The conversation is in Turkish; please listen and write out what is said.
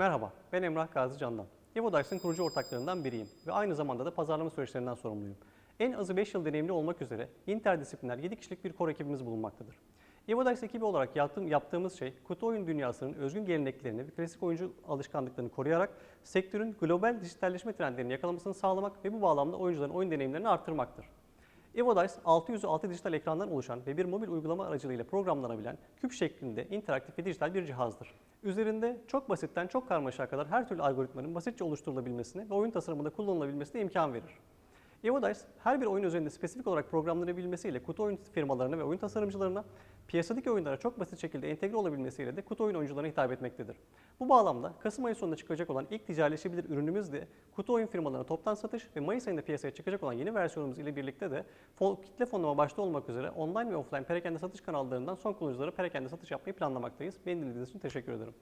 Merhaba, ben Emrah Gazi Candan. Evodax'ın kurucu ortaklarından biriyim ve aynı zamanda da pazarlama süreçlerinden sorumluyum. En azı 5 yıl deneyimli olmak üzere interdisipliner 7 kişilik bir core ekibimiz bulunmaktadır. Evodax ekibi olarak yaptığım, yaptığımız şey kutu oyun dünyasının özgün geleneklerini ve klasik oyuncu alışkanlıklarını koruyarak sektörün global dijitalleşme trendlerini yakalamasını sağlamak ve bu bağlamda oyuncuların oyun deneyimlerini arttırmaktır. EvoDice 606 dijital ekrandan oluşan ve bir mobil uygulama aracılığıyla programlanabilen küp şeklinde interaktif ve dijital bir cihazdır. Üzerinde çok basitten çok karmaşaya kadar her türlü algoritmanın basitçe oluşturulabilmesine ve oyun tasarımında kullanılabilmesine imkan verir. EvoDice her bir oyun üzerinde spesifik olarak programlanabilmesiyle kutu oyun firmalarına ve oyun tasarımcılarına piyasadaki oyunlara çok basit şekilde entegre olabilmesiyle de kutu oyun oyuncularına hitap etmektedir. Bu bağlamda Kasım ayı sonunda çıkacak olan ilk ticaretleşebilir ürünümüz de kutu oyun firmalarına toptan satış ve Mayıs ayında piyasaya çıkacak olan yeni versiyonumuz ile birlikte de kitle fonlama başta olmak üzere online ve offline perakende satış kanallarından son kullanıcılara perakende satış yapmayı planlamaktayız. Beni dinlediğiniz için teşekkür ederim.